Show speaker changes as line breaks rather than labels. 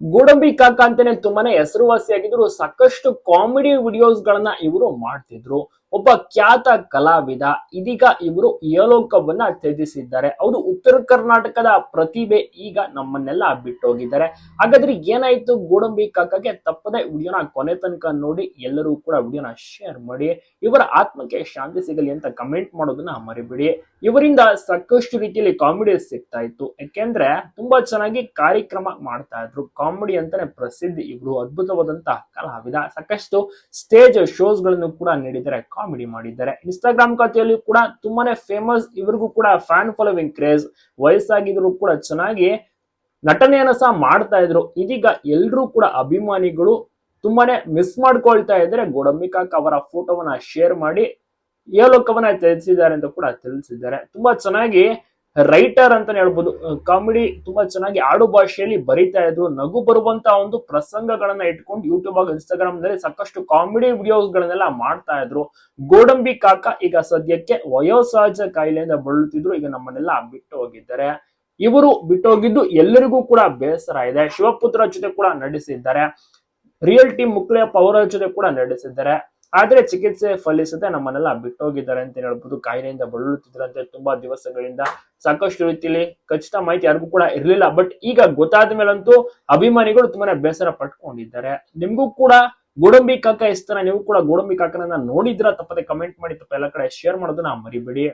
ಗೋಡಂಬಿ ಕಾಕ ಅಂತಾನೆ ತುಂಬಾನೇ ಹೆಸರುವಾಸಿಯಾಗಿದ್ರು ಸಾಕಷ್ಟು ಕಾಮಿಡಿ ವಿಡಿಯೋಸ್ ಗಳನ್ನ ಇವರು ಮಾಡ್ತಿದ್ರು. ಒಬ್ಬ ಖ್ಯಾತ ಕಲಾವಿದ, ಇದೀಗ ಇವರು ಯಲೋಕವನ್ನ ತ್ಯಜಿಸಿದ್ದಾರೆ. ಅವರು ಉತ್ತರ ಕರ್ನಾಟಕದ ಪ್ರತಿಭೆ ಈಗ ನಮ್ಮನ್ನೆಲ್ಲ ಬಿಟ್ಟೋಗಿದ್ದಾರೆ. ಹಾಗಾದ್ರೆ ಏನಾಯ್ತು? ಗೋಡಂಬಿ ಕಾಕಗೆ ತಪ್ಪದೆ ವಿಡಿಯೋನ ಕೊನೆ ತನಕ ನೋಡಿ ಎಲ್ಲರೂ ಕೂಡ ವಿಡಿಯೋನ ಶೇರ್ ಮಾಡಿ, ಇವರ ಆತ್ಮಕ್ಕೆ ಶಾಂತಿ ಸಿಗಲಿ ಅಂತ ಕಮೆಂಟ್ ಮಾಡೋದನ್ನ ಮರಿಬಿಡಿ. ಇವರಿಂದ ಸಾಕಷ್ಟು ರೀತಿಯಲ್ಲಿ ಕಾಮಿಡಿ ಸಿಗ್ತಾ ಇತ್ತು. ಯಾಕೆಂದ್ರೆ ತುಂಬಾ ಚೆನ್ನಾಗಿ ಕಾರ್ಯಕ್ರಮ ಮಾಡ್ತಾ ಇದ್ರು. ಕಾಮಿಡಿ ಅಂತಾನೆ ಪ್ರಸಿದ್ಧಿ, ಇವರು ಅದ್ಭುತವಾದಂತಹ ಕಲಾವಿದ. ಸಾಕಷ್ಟು ಸ್ಟೇಜ್ ಶೋಸ್ಗಳನ್ನು ಕೂಡ ನೀಡಿದ್ದಾರೆ. ಕಾಮಿಡಿ ಮಾಡಿದ್ದಾರೆ. ಇನ್ಸ್ಟಾಗ್ರಾಮ್ ಖಾತೆಯಲ್ಲಿ ಕೂಡ ತುಂಬಾನೇ ಫೇಮಸ್ ಇವರಿಗೂ ಕೂಡ ಫ್ಯಾನ್ ಫಾಲೋವಿಂಗ್ ಕ್ರೇಜ್ ವಯಸ್ಸಾಗಿದ್ರು ಕೂಡ ಚೆನ್ನಾಗಿ ನಟನೆಯನ್ನ ಸಹ ಮಾಡ್ತಾ ಇದ್ರು. ಇದೀಗ ಎಲ್ರೂ ಕೂಡ ಅಭಿಮಾನಿಗಳು ತುಂಬಾನೇ ಮಿಸ್ ಮಾಡ್ಕೊಳ್ತಾ ಇದ್ರೆ ಗೋಡಂಬಿಕಾಕ್ ಅವರ ಫೋಟೋವನ್ನ ಶೇರ್ ಮಾಡಿ, ಏಲೋಕವನ್ನ ತಿಳಿಸಿದ್ದಾರೆ ಅಂತ ಕೂಡ ತಿಳಿಸಿದ್ದಾರೆ. ತುಂಬಾ ಚೆನ್ನಾಗಿ ರೈಟರ್ ಅಂತಾನೆ ಹೇಳ್ಬೋದು. ಕಾಮಿಡಿ ತುಂಬಾ ಚೆನ್ನಾಗಿ ಆಡು ಭಾಷೆಯಲ್ಲಿ ಬರಿತಾ ಇದ್ರು. ನಗು ಬರುವಂತ ಒಂದು ಪ್ರಸಂಗಗಳನ್ನ ಇಟ್ಕೊಂಡು ಯೂಟ್ಯೂಬ್ ಹಾಗೂ ಇನ್ಸ್ಟಾಗ್ರಾಮ್ನಲ್ಲಿ ಸಾಕಷ್ಟು ಕಾಮಿಡಿ ವಿಡಿಯೋಸ್ ಗಳನ್ನೆಲ್ಲ ಮಾಡ್ತಾ ಇದ್ರು. ಗೋಡಂಬಿ ಕಾಕ ಈಗ ಸದ್ಯಕ್ಕೆ ವಯೋಸಹಜ ಕಾಯಿಲೆಯಿಂದ ಬಳಲುತ್ತಿದ್ರು. ಈಗ ನಮ್ಮನ್ನೆಲ್ಲ ಬಿಟ್ಟು ಹೋಗಿದ್ದಾರೆ. ಇವರು ಬಿಟ್ಟೋಗಿದ್ದು ಎಲ್ಲರಿಗೂ ಕೂಡ ಬೇಸರ ಇದೆ. ಶಿವಪುತ್ರ ಜೊತೆ ಕೂಡ ನಡೆಸಿದ್ದಾರೆ. ರಿಯಲ್ ಟೀಮ್ ಮುಕ್ಲೆಯಪ್ಪ ಅವರ ಜೊತೆ ಕೂಡ ನಡೆಸಿದ್ದಾರೆ. ಆದ್ರೆ ಚಿಕಿತ್ಸೆ ಫಲಿಸದೆ ನಮ್ಮನ್ನೆಲ್ಲ ಬಿಟ್ಟೋಗಿದ್ದಾರೆ ಅಂತ ಹೇಳ್ಬೋದು. ಕಾಯಿಲೆಯಿಂದ ಬಳಲುತ್ತಿದ್ರಂತೆ ತುಂಬಾ ದಿವಸಗಳಿಂದ. ಸಾಕಷ್ಟು ರೀತಿಯಲ್ಲಿ ಖಚಿತ ಮಾಹಿತಿ ಯಾರಿಗೂ ಕೂಡ ಇರಲಿಲ್ಲ. ಬಟ್ ಈಗ ಗೊತ್ತಾದ ಮೇಲಂತೂ ಅಭಿಮಾನಿಗಳು ತುಂಬಾನೇ ಬೇಸರ ಪಟ್ಕೊಂಡಿದ್ದಾರೆ. ನಿಮ್ಗೂ ಕೂಡ ಗೋಡಂಬಿ ಕಾಕ ಇಸ್ತಾನ ನೀವು ಕೂಡ ಗೋಡಂಬಿ ಕಾಕನನ್ನ ನೋಡಿದ್ರ? ತಪ್ಪದೆ ಕಮೆಂಟ್ ಮಾಡಿ, ತಪ್ಪ ಎಲ್ಲ ಕಡೆ ಶೇರ್ ಮಾಡೋದನ್ನ ಮರಿಬೇಡಿ.